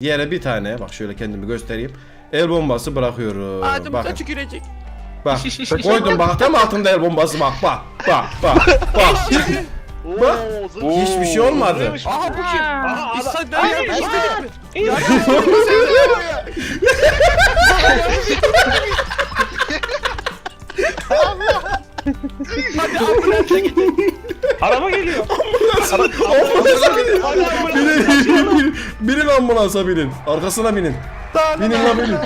Yere bir tane bak şöyle kendimi göstereyim. El bombası bırakıyorum. Ağzımıza Bakın. tükürecek. Bak. Koydum bak tam altında el bombası bak bak bak bak bak. Bak. Hiçbir şey olmadı. Aha bu kim? Aha senden yardım istedik mi? Hadi ambulansa gidin. Araba geliyor. Ambulansa binin. Binin, binin, binin. Binin ambulansa binin. Arkasına binin. Binin la binin.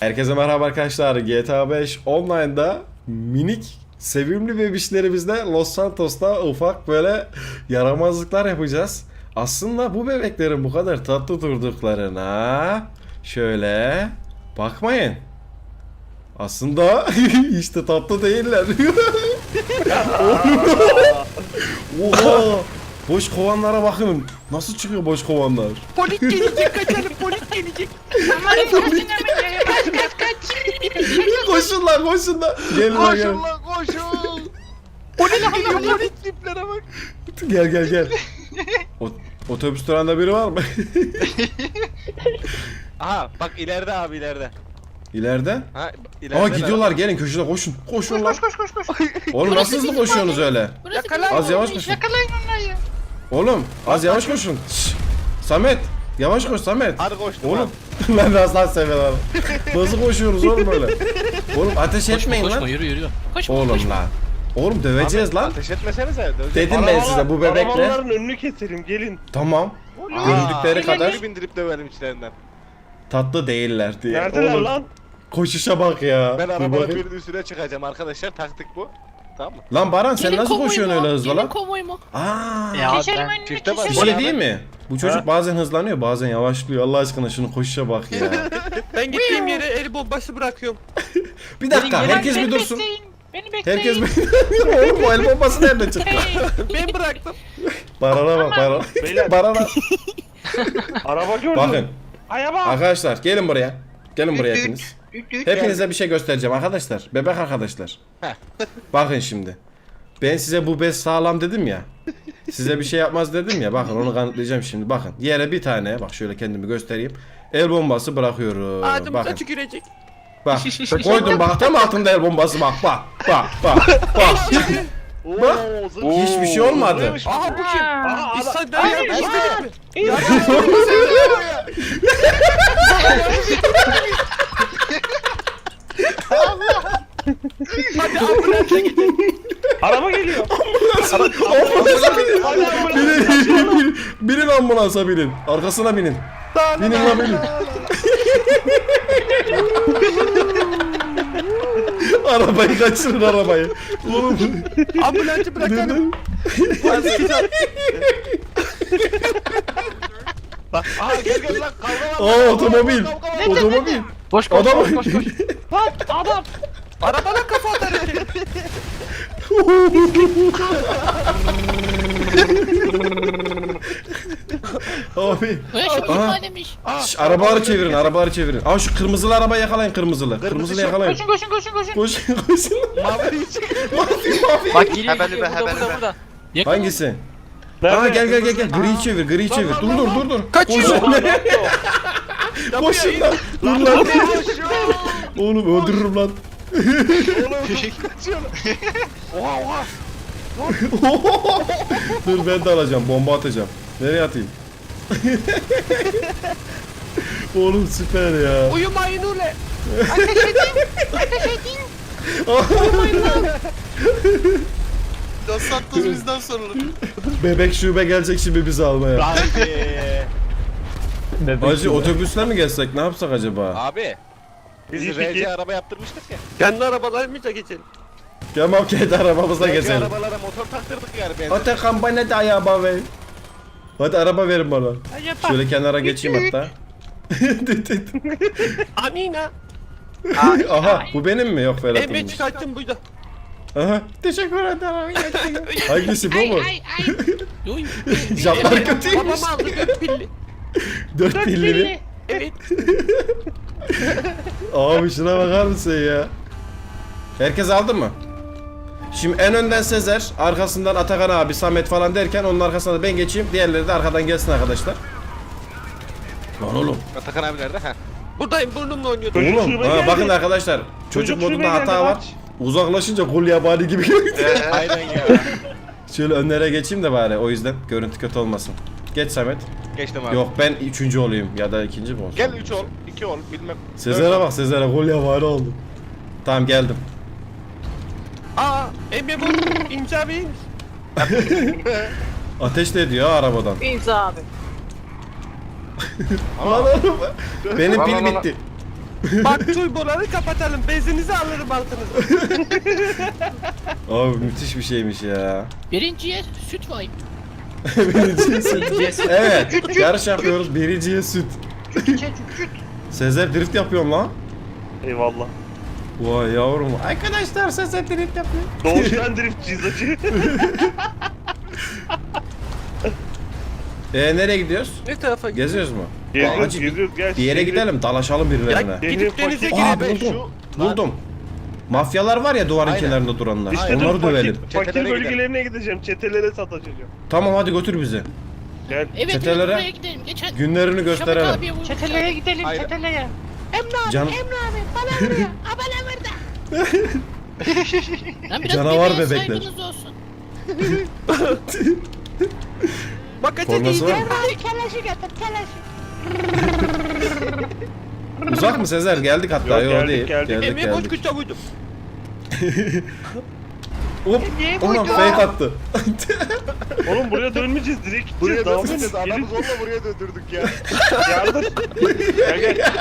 Herkese merhaba arkadaşlar. GTA 5 Online'da minik sevimli bebişlerimizle Los Santos'ta ufak böyle yaramazlıklar yapacağız. Aslında bu bebeklerin bu kadar tatlı durduklarına şöyle bakmayın. Aslında de tatlı değiller. Oha! Boş kovanlara bakın. Nasıl çıkıyor boş kovanlar? Polis gelecek kaçalım polis gelecek. koşun lan koşun lan. Gelin lan gel. koşun. Polis geliyor polis tiplere bak. Gel gel gel. O, otobüs durağında biri var mı? Aha bak ileride abi ileride. İleride. Ha ileride. Aa gidiyorlar gelin köşede koşun. Koşun lan. Koş koş koş. Oğlum nasıl hızlı koşuyorsunuz öyle? Yakalayın. Az yavaş koşun. Yakalayın onları. Oğlum az yavaş koşun. Şşş. Samet. Yavaş koş Samet. Hadi koştum Oğlum lan aslan sever abi. Nasıl koşuyoruz oğlum böyle? Oğlum ateş etmeyin Koşma lan. yürü yürü. Koşma Oğlum koşma. lan. Oğlum döveceğiz lan. Ateş etmesenize. döveceğim. Dedim ben size bu bebekle. Arabaların önünü keselim gelin. Tamam. Aa, Göründükleri kadar bir bindirip dövelim içlerinden. Tatlı değiller diye. Neredeler Oğlum, lan? Koşuşa bak ya. Ben Dur arabanın bakayım. birinin üstüne çıkacağım arkadaşlar. Taktik bu. Tamam mı? Lan Baran sen Gelin nasıl konvoy koşuyorsun mu? öyle hızlı Gelin lan? konvoy mu? Aa. Ya Geçelim Çifte bak. Bir şey değil mi? Bu çocuk Ha? bazen hızlanıyor bazen yavaşlıyor. Allah aşkına şunu koşuşa bak ya. Ben gittiğim yere el bombası bırakıyorum. bir dakika herkes bir dursun. Beni bekleyin. Herkes bir... Oğlum bu el bombası nereden çıktı? ben bıraktım. Baran'a bak Baran. Beyler. Baran'a. Araba gördüm. Bakın Aya bak. arkadaşlar gelin buraya. Gelin buraya hepiniz. Hepinize bir şey göstereceğim arkadaşlar. Bebek arkadaşlar. Bakın şimdi. Ben size bu bez sağlam dedim ya. Size bir şey yapmaz dedim ya. Bakın onu kanıtlayacağım şimdi. Bakın yere bir tane bak şöyle kendimi göstereyim. El bombası bırakıyorum. Ağzımıza Bakın. tükürecek. Bak. Koydum bak tam altında el bombası bak bak bak bak bak. Bak. Hiçbir şey olmadı. Aha bu kim? Aha, senden yardım istedik mi? Hadi ambulansa gidin. Araba geliyor. Ambulansa binin. Hadi ambulans. Binin, binin, binin ambulansa binin. Arkasına binin. Binin la binin. arabayı kaçırın arabayı. Oğlum. Ambulansı bırakalım. Bak aha gel gel lan kavga var. Aa otomobil. Otomobil. Koş koş Adam. koş koş koş. Adam. Arabana kafa atar. Abi. Ulan şu Aha. mahallemiş. Şş, arabaları çevirin, arabaları çevirin. Aa şu kırmızılı arabayı yakalayın kırmızılı. Kırmızılı yakalayın. Koşun koşun koşun koşun. Koşun koşun. Mavi çık. Mavi mavi. Bak geliyor Hemen geliyor be, burada hemen burada be. burada. Yakın. Hangisi? Nerede? Aa gel gel gel gel. Griyi çevir, griyi çevir. Dur dur dur dur. Kaçıyor. Koşun. Koşun lan. Dur lan. Oğlum öldürürüm lan. Oha oha. Dur ben de alacağım. Bomba atacağım. Nereye atayım? Oğlum süper ya. Uyumayın ule. Los Santos bizden sorulur. Bebek şube gelecek şimdi bizi almaya. Hacı otobüsle mi gelsek? Ne yapsak acaba? Abi. Biz İyi RC fikir. araba yaptırmıştık ya. Kendi arabalarımıza geçelim. Tamam kendi arabamıza geçelim. arabalara motor taktırdık yani benzin. Hadi kampanya da araba ver. Hadi araba verin bana. Acaba. Şöyle kenara geçeyim hatta. Amina. Aha bu benim mi? Yok Emre Ferhat'ınmış. çıkarttım burada. Aha. Teşekkür ederim. Hangisi bu mu? Uy. Jantlar kötüymüş. Babam aldı dört pilli. Dört pilli mi? Evet. Abi şuna bakar mısın ya? Herkes aldı mı? Şimdi en önden Sezer, arkasından Atakan abi, Samet falan derken onun arkasına da ben geçeyim. Diğerleri de arkadan gelsin arkadaşlar. Lan oğlum. Atakan abi nerede? Ha. Buradayım burnumla oynuyordum. Çocuk Oğlum şube ha, geldi. bakın arkadaşlar. Çocuk, Çocuk şube modunda hata geldi, var. aç. Uzaklaşınca kul yabani gibi Aynen ya. Şöyle önlere geçeyim de bari o yüzden görüntü kötü olmasın. Geç Samet. Geçtim abi. Yok ben üçüncü olayım ya da ikinci mi olsun? Gel 3 ol, 2 ol bilmem. Sezer'e bak Sezer'e gol yabani oldu. Tamam geldim. Aa Emre bu imza bir Ateş de ediyor ha arabadan. İmza abi. Lan oğlum. Benim Lan, pil lan, lan. bitti. Bak turboları kapatalım. Benzinizi alırım altınıza. Abi müthiş bir şeymiş ya. Birinciye süt var. Birinciye süt. Evet. Yarış yapıyoruz. Birinciye süt. Sezer drift yapıyorum lan. Eyvallah. Vay yavrum. Arkadaşlar Sezer drift yapıyor. Doğuştan driftçiyiz acı. Ee nereye gidiyoruz? Ne tarafa gidiyorsun? Geziyoruz mu? Geziyoruz Hacı, geziyoruz gel. Bir yere Şehri- gidelim dalaşalım birilerine. Ya Şehrin gidip denize fakir- Aa girelim. buldum. Buldum. Mafyalar var ya duvarın Aynen. kenarında duranlar. İşte Onları dur, fakir- dövelim. Fakir Çetelere bölgelerine gideceğim. Çetelere satacağım. Tamam hadi götür bizi. Gel. Evet Çetelere- evet buraya gidelim. Geçen Günlerini Şafak gösterelim. abiye vurmuş. Çeteleye gidelim Hayır. çeteleye. Can, Lan biraz Canavar bebeğe bebekler. saygınız olsun. Bak kaça forması var? Uzak mı Sezer? Geldik hatta. Yok, Yok, geldik, değil. geldik. Geldik Emre boş geldik. Hop. Ulan fake attı. Oğlum buraya dönmeyeceğiz direkt Buraya edin. Adamı zorla buraya döndürdük ya. Yardım. Gel gel.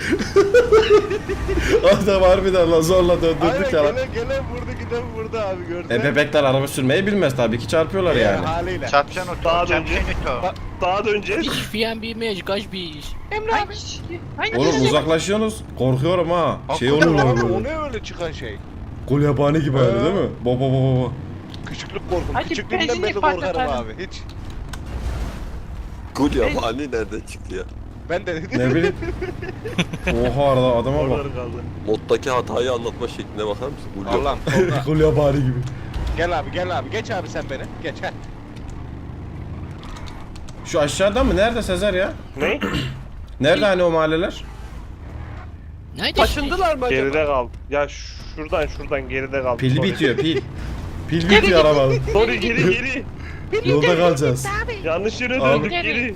Adam harbiden lan zorla Aynen döndürdük ya. lan. gelen gelen vurdu giden vurdu abi gördün. E bebekler araba sürmeyi bilmez tabii ki çarpıyorlar yani. Haliyle. Çarpışan oto, Daha çarpışan döneceğiz. oto. Daha döneceğiz. Ich fiyan bir mec kaç bir iş. Emre abi. Oğlum uzaklaşıyorsunuz. Korkuyorum ha. Şey Hakikaten olurlar abi, O böyle. ne öyle çıkan şey? Gol yabani gibi öyle değil mi? Baba baba baba. Küçüklük korkum. Hadi Küçüklüğümden benzinlik beri korkarım patlatalım. abi. Hiç. Gul yabani nereden çıktı ya? Ben de Ne bileyim. Oha arada adama bak. Oraları kaldı. Moddaki hatayı anlatma şekline bakar mısın? Yabani. Allah'ım. Gol yabani gibi. Gel abi gel abi. Geç abi sen beni. Geç ha. Şu aşağıda mı? Nerede Sezer ya? Ne? Nerede hani o mahalleler? Nerede Taşındılar mı acaba? Geride kal. Ya şuradan şuradan geride kal. Pil Sorry. bitiyor pil. Pil bitiyor arabanın. Sorry geri geri. Yolda kalacağız. Yanlış yere Abi. döndük geri.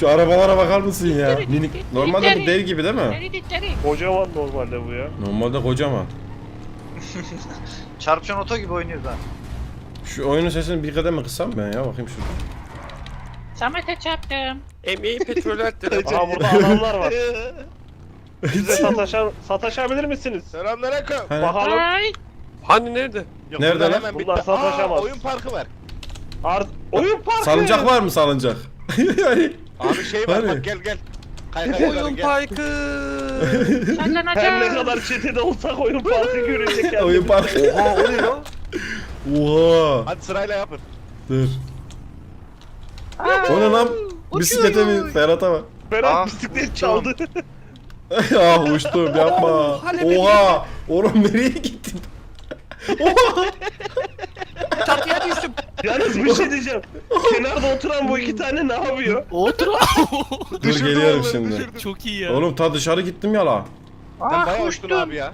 Şu arabalara bakar mısın ya? Minik. Normalde bu dev gibi değil mi? Deri deri. Kocaman normalde bu ya. Normalde kocaman. Çarpışan oto gibi oynuyoruz ha. Şu oyunun sesini bir kademe kıssam ben ya bakayım şurada. Samet'e çarptım. Emre'yi petrol attırdım. Aha burada adamlar var. Size sataşa sataşabilir misiniz? Selamünaleyküm. Hani- Bakalım. Ay. Hani nerede? Yok, Nerede bunlar lan? hemen Bunlar sataşamaz. Aa, oyun parkı var. Art oyun parkı. Salıncak var mı salıncak? Yani Abi şey var Hani? bak gel gel. Kay kay Oyun gel. parkı. Senden Her ne açar. kadar çetede olsak oyun parkı görecek kendimizi. oyun parkı. Oha o ne lan? Oha. Hadi sırayla yapın. Dur. O ne lan? Bisiklete mi? Ferhat'a bak. Berat Aa, bisiklet çaldı. ah uçtum yapma. Oha. Oğlum nereye gittin? Çatıya düştüm. Yalnız bir şey diyeceğim. Kenarda oturan bu iki tane ne yapıyor? Otur. Dur Düşürdü geliyorum onları, şimdi. düşürdü. Çok iyi ya. Oğlum ta dışarı gittim ya la. Sen Ah bayağı uçtun uçtum. abi ya.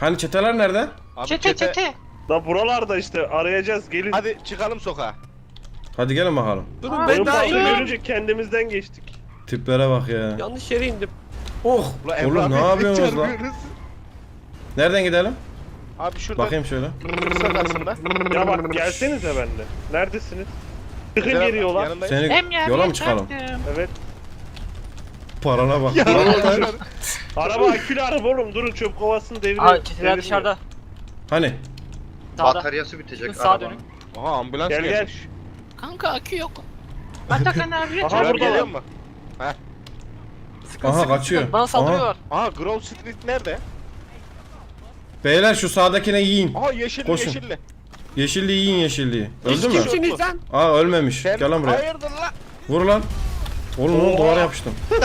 Hani çeteler nerede? Abi Çete çete. Da buralarda işte arayacağız gelin. Hadi çıkalım sokağa. Hadi gelin bakalım. Durun ben daha inmedim. görünce kendimizden geçtik. Tiplere bak ya. Yanlış yere indim. Oh. Ulan Oğlum ne abi, yapıyorsunuz lan? çarpıyoruz. Nereden gidelim? Abi şuradan Bakayım şöyle. sakarsında. Ya bak gelsenize benimle. Neredesiniz? Abi, yola. yanındayım. Seni Emre yola mı çıkalım? Evet. Parana bak. Araba akülü araba oğlum durun çöp kovasını deviriyor. Aa çeteler devirmiyor. dışarıda. Hani? Sağda. Bataryası bitecek Sağa arabanın. dönün. Aha ambulans Gel, gel. gelmiş. Kanka akü yok. Atakan abiye Aha, çarptım. burada geliyor var. mu? Sıkın Aha, sıkın kaçıyor. sıkın. Bana saldırıyorlar. Aha Grove Street nerede? Beyler şu sağdakine yiyin. Aha yeşilli Koşun. yeşilli. Yeşilliği yiyin yeşilliği. Siz Öldü mü? kimsiniz lan? Aa ölmemiş. Sen Gel lan buraya. hayırdır la? Vur lan. Oğlum Oha. duvara yapıştım.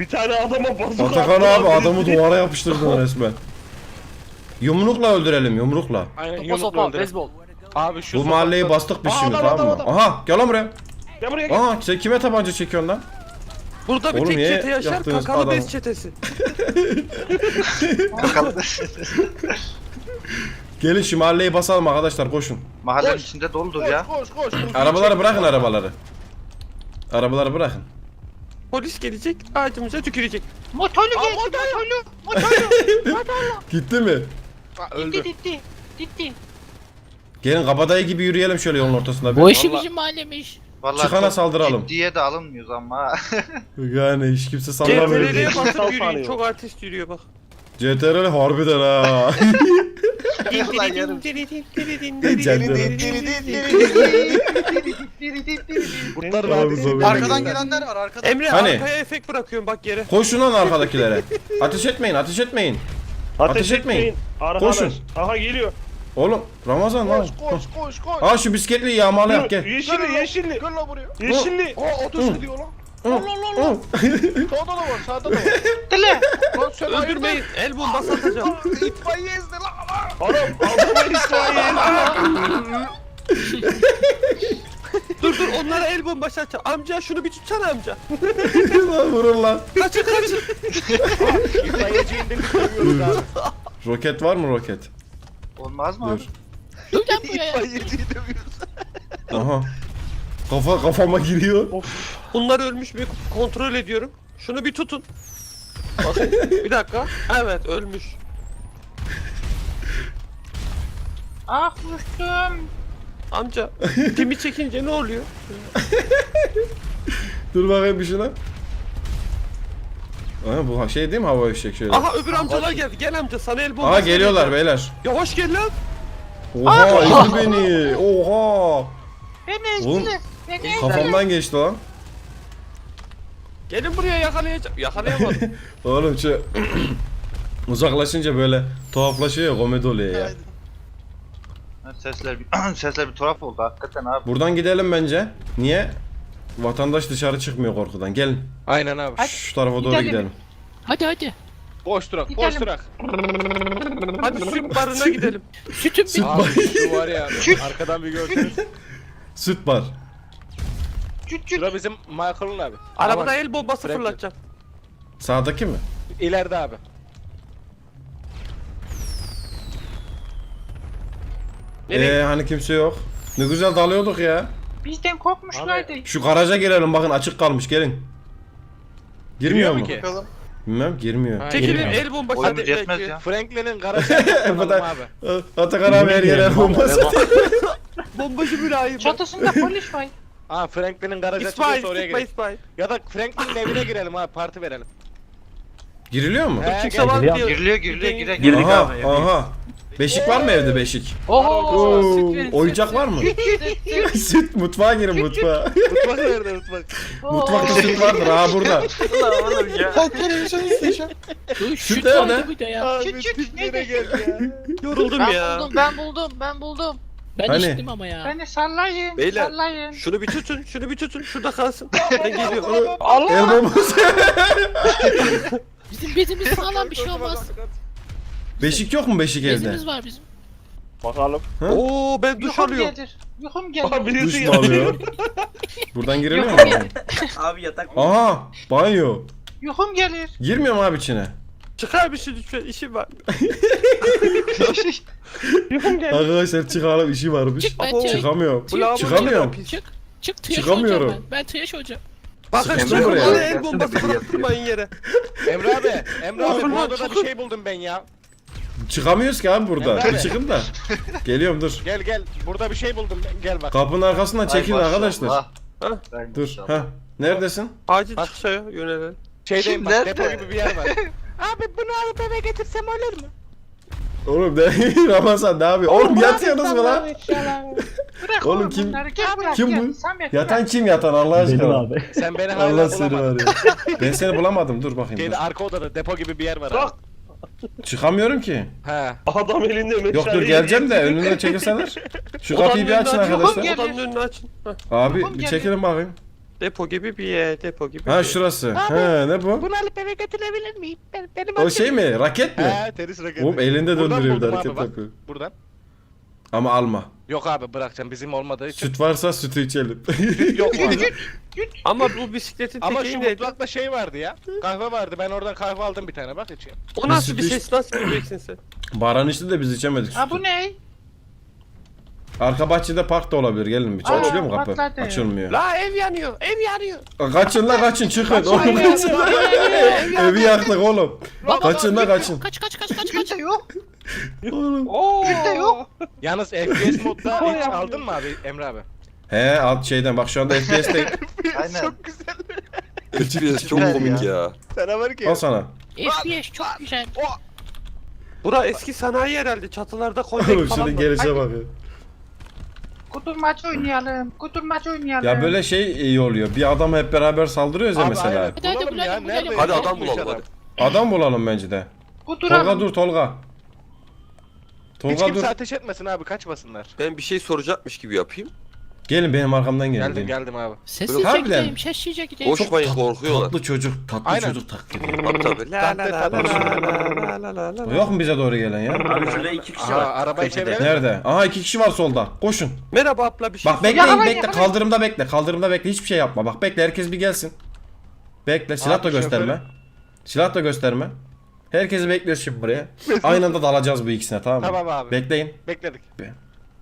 Bir tane adama bazuka Atakan abi adamı duvara yapıştırdın resmen. Yumrukla öldürelim yumrukla. Aynen Topa yumrukla sopa, öldür. beyzbol. Abi şu Bu mahalleyi bastık biz Aa, şimdi adam, tamam mı? adam, adam. Aha gel lan buraya. Gel buraya gel. Aa sen kime tabanca çekiyorsun lan? Burada bir Oğlum, tek niye çete yaşar kakalı adamı? bez çetesi. Gelin şu mahalleyi basalım arkadaşlar koşun. Mahallenin Koş. içinde doludur Koş ya. koş koş. koş. Arabaları bırakın arabaları. Arabaları bırakın. Polis gelecek ağacımıza tükürecek. Motorlu geldi motorlu. Motorlu. Motorlu. Gitti mi? Gitti gitti. Gitti. Gelin kabadayı gibi yürüyelim şöyle yolun ortasında. bir. Bu işi Vallahi- bizim mahallemiş. Vallahi Çıkana çok saldıralım. Ciddiye de alınmıyoruz ama. Yani hiç kimse sallamıyor. CTRL'ye basıp yürüyün çok artist yürüyor bak. CTRL harbiden ha. Kurtlar Abi. Arkadan gelenler var arkadan. Emre Hani? arkaya efekt bırakıyorum bak yere. Koşun lan arkadakilere. Ateş etmeyin ateş etmeyin. Ateş etmeyin. Koşun. Aha geliyor. Oğlum Ramazan lan. Koş koş koş koş. Aa şu bisikletli yağmalayak gel. Yeşilli yeşilli. Gel lan buraya. Yeşilli. Aa ateş ediyor lan. Hı, hı. Sağda da var sağda da var. Dile. Lan sen Öldürmeyin el bombası atacağım. hayırdır? İtfaiye ezdi lan. Anam Avrupa İsrail. dur dur onlara el bombası atacağım. Amca şunu bir tutsana amca. Lan Vurun lan. Kaçın kaçın. Abi. Roket var mı roket? Olmaz mı Dur. abi? Dur lan buraya. İtfaiyeciyi dövüyoruz. Aha. Kafa kafama giriyor. Bunlar ölmüş mü kontrol ediyorum. Şunu bir tutun. Bakın bir dakika. Evet ölmüş. Ah uçtum. Amca timi çekince ne oluyor? Dur bakayım bir şuna. Aha bu şey değil mi hava fişek şöyle. Aha öbür amcalar geldi. Gel amca sana el bombası. Aha geliyorlar vereceğim. beyler. Yavaş gel lan. Oha ezdi beni. Oha. Beni Oğlum, ezdiler. Beni ezdiler. Kafamdan geçti lan. Gelin buraya yakalayacağım. Yakalayamadım. Oğlum şu uzaklaşınca böyle tuhaflaşıyor ya komedi oluyor ya. Sesler bir, sesler bir tuhaf oldu hakikaten abi. Buradan gidelim bence. Niye? Vatandaş dışarı çıkmıyor korkudan. Gelin. Aynen abi. Şu tarafa doğru Gidelim. gidelim. Hadi hadi. Boş durak boş Gidelim. durak. Hadi süt barına gidelim. Sütüm bir. Abi şu var ya arkadan bir görseniz. Süt bar. Cüt cüt. Şura bizim Michael'ın abi. Arabada Aman, el bombası Franklin. fırlatacağım. Sağdaki mi? İleride abi. Nereye? Ee hani kimse yok. Ne güzel dalıyorduk ya. Bizden korkmuşlardı. Şu garaja girelim bakın açık kalmış gelin. Girmiyor mu? mu ki? Bakalım. Bilmem girmiyor. Ha, Çekilin Girmiyor. el bombası. Hadi yetmez ya. Franklin'in garajına yapalım abi. Atakan abi her yere bombası. Bombacı mülayim. Çatısında polis var. Ha Franklin'in garajı İsmail, açılıyorsa oraya İsmail, girelim. İsmail. Ya da Franklin'in evine girelim abi parti verelim. Giriliyor mu? He, Kimse gel. var diyor. Giriliyor giriliyor girek. Girdik aha, abi. aha. Beşik var mı evde beşik? Oo, süt verin, Oyuncak süt var mı? Süt, süt, süt mutfağa girin mutfağa. Mutfak nerede mutfak? Oo. Mutfakta süt vardır ha burada. Ulan oğlum ya. Dur Süt süt nerede? vardı bir de ya. Abi Küçük, tiplere neydi? gel ya. Yoruldum Ben ya. buldum, ben buldum, ben buldum. Ben Hani? içtim ama ya. Beni sallayın, Beyler. sallayın. Şunu bir tutun, şunu bir tutun. Şurada kalsın. Ben geliyorum. El bombası. Bizim bezimiz sağlam bir şey olmaz. Beşik yok mu beşik evde? Bezimiz var bizim. Bakalım. Oo ben duş Yuhum alıyorum. gelir, yuhum Abi gelir. Duş birisi mu alıyor? Buradan giriliyor mu? Yuhum gelir, Abi yatak. Aha banyo. yuhum gelir. Girmiyor mu abi içine? Çıkar bir şey lütfen işim var. Arkadaşlar çıkalım işi varmış. Çık ben Abo. tıraş. Çıkamıyorum. Çıkamıyorum. pis? Çık. Çık tıraş Çıkamıyorum. olacağım ben. Ben tıraş olacağım. Bakın sakın buraya. el bombası bıraktırmayın yere. Emre abi. Emre abi bu odada bir şey buldum ben ya. Çıkamıyoruz ki abi burada. Bir abi. çıkın da. Geliyorum dur. Gel gel. Burada bir şey buldum. Gel bak. Kapının arkasından maşallah. arkadaşlar. Ha? Dur. Ha. Neredesin? Acil Bak. çıkışa yönelelim. Şeydeyim bak Nerede? depo gibi bir yer var. Abi bunu alıp eve getirsem olur mu? Oğlum ne Ramazan ne yapıyor? Oğlum yatıyorsunuz mu lan? Bırak Oğlum oğlum kim- bunları, gel bırak, kim gel. bu? Samet, Yatan bırak. kim yatan Allah aşkına? Sen beni hala Allah seni var ya. Ben seni bulamadım dur bakayım. Şeyde Dur. arka odada depo gibi bir yer var abi. Çıkamıyorum ki. He. Adam elinde meşale. Yok dur geleceğim de önüne çekilseler. Şu kapıyı bir açın arkadaşlar. Odanın önünü açın. Heh. Abi bir gel. çekilin bakayım. Depo gibi bir yer, depo gibi. Ha bir şurası. Abi, He ne bu? Bunu alıp eve götürebilir miyim? Ben, benim O şey mi? Raket mi? He tenis raketi. Oğlum elinde döndürüyor bir de buldum hareket yapıyor. Buradan. Ama alma. Yok abi bırakacağım bizim olmadığı için. Süt varsa sütü içelim. Yok abi? Ama bu bisikletin Ama şu tekeği neydi? mutfakta şey vardı ya. Kahve vardı. Ben oradan kahve aldım bir tane bak içeyim. O nasıl bir ses nasıl bileceksin sen? Baran içti de biz içemedik Ha sütü. bu ne? Arka bahçede park da olabilir. Gelin bir Aa, açılıyor mu kapı? patladı. Açılmıyor. La ev yanıyor, ev yanıyor. Kaçın la kaçın çıkın. Oğlum Ev kaçın. yanıyor, Evi yaktık oğlum. Baba, Kaçın la kaçın. Kaç kaç kaç kaç kaç. Yok. Oğlum. Gül de yok. Yalnız FPS modda hiç aldın mı abi Emre abi? He alt şeyden bak şu anda FPS'teyim. Aynen. güzel. FPS çok komik ya. Sana var ki. Al sana. FPS çok güzel. Bura eski sanayi herhalde. Çatılarda Oğlum koyduk falan şunun var. gelişe bak. ya. Kuturmaç oynayalım. Kuturmaç oynayalım. Ya böyle şey iyi oluyor. Bir adam hep beraber saldırıyoruz ya Abi mesela. aynen. Hadi, hadi, Bulalım bulalım, ya. bulalım. Nerede? Hadi adam bulalım adam? hadi. Adam bulalım bence de. Kuturalım. Tolga dur Tolga. Hiç Tolga dur. kimse ateş etmesin abi kaçmasınlar. Ben bir şey soracakmış gibi yapayım. Gelin benim arkamdan gelin. Geldim geldim abi. Sessizce Harbiden. gideyim, sessizce gideyim. Boş bayın korkuyorlar. Tatlı çocuk, tatlı Aynen. çocuk taklidi. Hatta böyle. La la. Yok mu bize doğru gelen ya? Abi şurada iki kişi var. arabayı Köşede. Nerede? Aha iki kişi var solda. Koşun. Merhaba abla bir şey. Bak bekleyin bekle. Kaldırımda bekle. Kaldırımda bekle. Hiçbir şey yapma. Bak bekle herkes bir gelsin. Bekle. Silah da şey gösterme. Silah da gösterme. Herkesi bekliyoruz şimdi buraya. Aynı anda dalacağız bu ikisine tamam mı? Tamam abi. Bekleyin. Bekledik.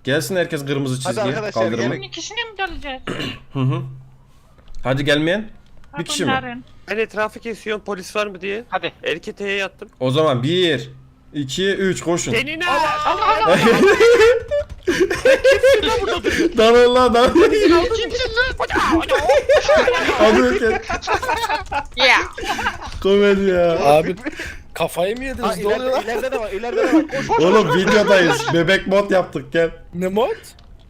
Gelsin herkes kırmızı Hadi çizgiye. arkadaşlar, Kaldırıma. Bunun ikisine mi dalacağız? Hı hı. Hadi gelmeyen. Bir kişi mi? bunların. Ben etrafı kesiyorum polis var mı diye. Hadi. Erketeye yattım. O zaman 1 2 3 koşun. Senin ne? Allah Allah. Dalın lan dalın. Hadi herkes. Ya. Komedi ya. Abi kafayı mı yediniz? Ha, ne oluyor ileride, lan? ileride de var ileride de var. Koş koş. Oğlum videodayız. Bebek mod yaptık gel. Ne mod?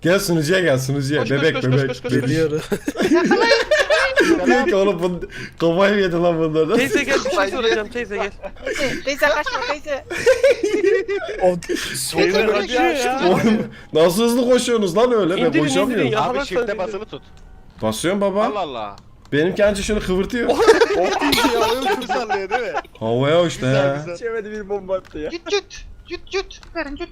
Gel sunucuya gel sunucuya. Koş, koş, bebek koş, koş, bebek. koş, koş, koş. Geliyorum. Diyor ki oğlum bu kafayı mı yedi lan bunlar? Teyze gel bir şey soracağım teyze gel. Teyze kaçma teyze. O soda hadi ya. Oğlum nasıl hızlı koşuyorsunuz lan öyle? Ben İndirin, koşamıyorum. indirin ya. Abi Yakalarsan shift'e basılı tut. Basıyorum baba. Allah Allah. Benimki anca şöyle kıvırtıyor. Çok sallıyor değil mi? Havaya uçtu Güzel he. güzel. Çemedi bir bomba attı ya. Cüt cüt. Cüt cüt. Verin cüt.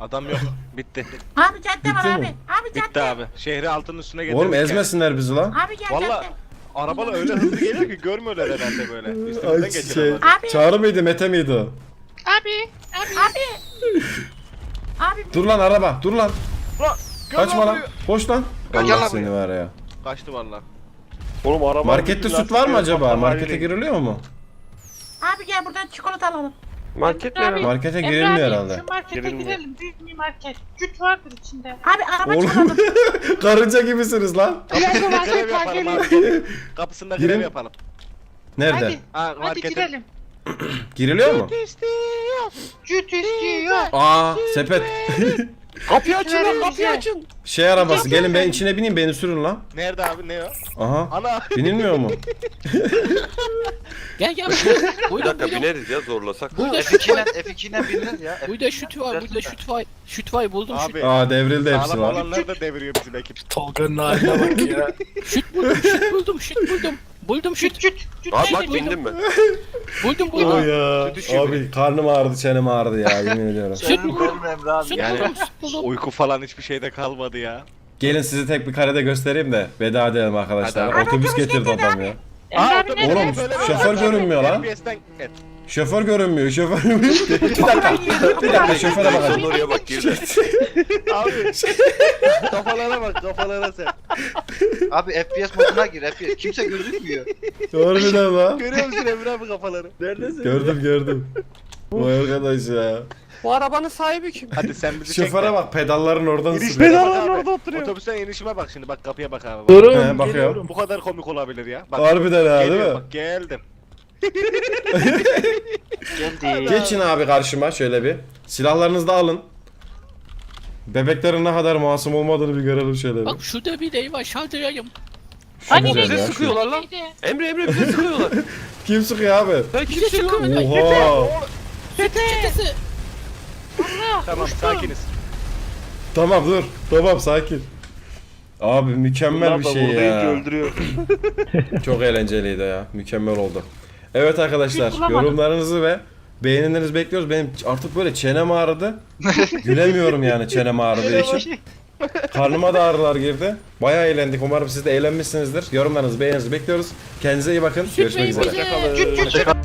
Adam yok. Bitti. Abi cadde Bitti var mi? abi. Abi cadde. Bitti abi. Şehri altının üstüne getirdik. Oğlum yani. ezmesinler bizi lan. Abi gel Valla cadde. arabalar öyle hızlı geliyor ki görmüyorlar herhalde böyle. Üstümüzden Ay geçiyor şey. Abi. Çağrı mıydı Mete miydi o? Abi. Abi. Abi. Abi. Dur lan araba dur lan. Kaçma lan. Koş lan. Gel Allah lan seni var ya. Kaçtı valla. Oğlum araba Markette süt var mı acaba? Markete giriliyor mu? Abi gel buradan çikolata alalım. Market Abi. mi? Markete Emre girilmiyor abi, herhalde. Şu markete Girilmiyor. girelim. Büyük bir market. Cüt vardır içinde. Abi araba Oğlum çıkaralım. karınca gibisiniz lan. Kapısında market grev var, yapalım abi. Kapısında Girin. grev yapalım. Nerede? Hadi. Ha Hadi markete. girelim. Giriliyor mu? Cüt istiyor. Cüt istiyor. Aa sepet. Kapıyı açın lan kapıyı açın. Şey arabası gelin ben içine bineyim beni sürün lan. Nerede abi ne o? Aha. Ana. Binilmiyor mu? Gel gel. Bir Buyurun dakika bineriz ya zorlasak. Burada şüt F2'yle var. F2'yle binilir ya. Burada şüt var. Burada şüt var. Şüt var buldum şüt. Abi. Aa devrildi hepsi Sağlam var. olanlar da deviriyor bizim ekip. Tolga'nın haline bak ya. Şüt buldum şüt buldum şüt buldum. Buldum şüt. Cüt cüt. Cüt Abi bak bindim mi? Buldum O buldum. ya. Abi karnım ağrıdı çenem ağrıdı ya yemin ediyorum. Süt buldum. Emre abi. Süt Yani- buldum süt buldum. Uyku falan hiçbir şeyde kalmadı ya. Gelin sizi tek bir karede göstereyim de veda edelim arkadaşlar. Hadi abi. Otobüs Otobüs getirdi adam ya. Emre abi nerede? Oğlum şoför görünmüyor lan. Et. Şoför görünmüyor. Şoför bir dakika. Bir dakika şoföre Sen bakalım. oraya bak girdi. Abi. kafalara bak kafalara sen. Abi FPS moduna gir FPS. Kimse gözükmüyor. Harbiden lan. Görüyor musun Emre abi kafaları? Neredesin? Gördüm gördüm. Vay arkadaş ya. Bu arabanın sahibi kim? Hadi sen bizi çek. Şoföre bak pedalların oradan İniş sürüyor. pedalların orada oturuyor. Otobüsten inişime bak şimdi bak kapıya bak abi. He, Durun bakıyor. geliyorum. Bu kadar komik olabilir ya. Bak. Harbiden ha değil geliyor, mi? Bak geldim. Geldi. Geçin abi karşıma şöyle bir. Silahlarınızı da alın. Bebeklerin ne kadar masum olmadığını bir görelim şöyle bir. Bak şurada bir dey var şaldırayım. Şu Hani güzel Bize ya, şu. sıkıyorlar lan. Emre Emre bize sıkıyorlar. Kim sıkıyor abi? Ben Bize sıkıyor. Oha. Çetesi. Tamam sakiniz. Tamam dur. Tamam sakin. Abi mükemmel Bunlar bir şey ya. öldürüyor. Çok eğlenceliydi ya. Mükemmel oldu. Evet arkadaşlar Hiç bulamadım. yorumlarınızı ve beğenilerinizi bekliyoruz. Benim artık böyle çenem ağrıdı. Gülemiyorum yani çenem ağrıdığı için. Karnıma da ağrılar girdi. Bayağı eğlendik. Umarım siz de eğlenmişsinizdir. Yorumlarınızı beğeninizi bekliyoruz. Kendinize iyi bakın. Görüşmek üzere. Hoşçakalın.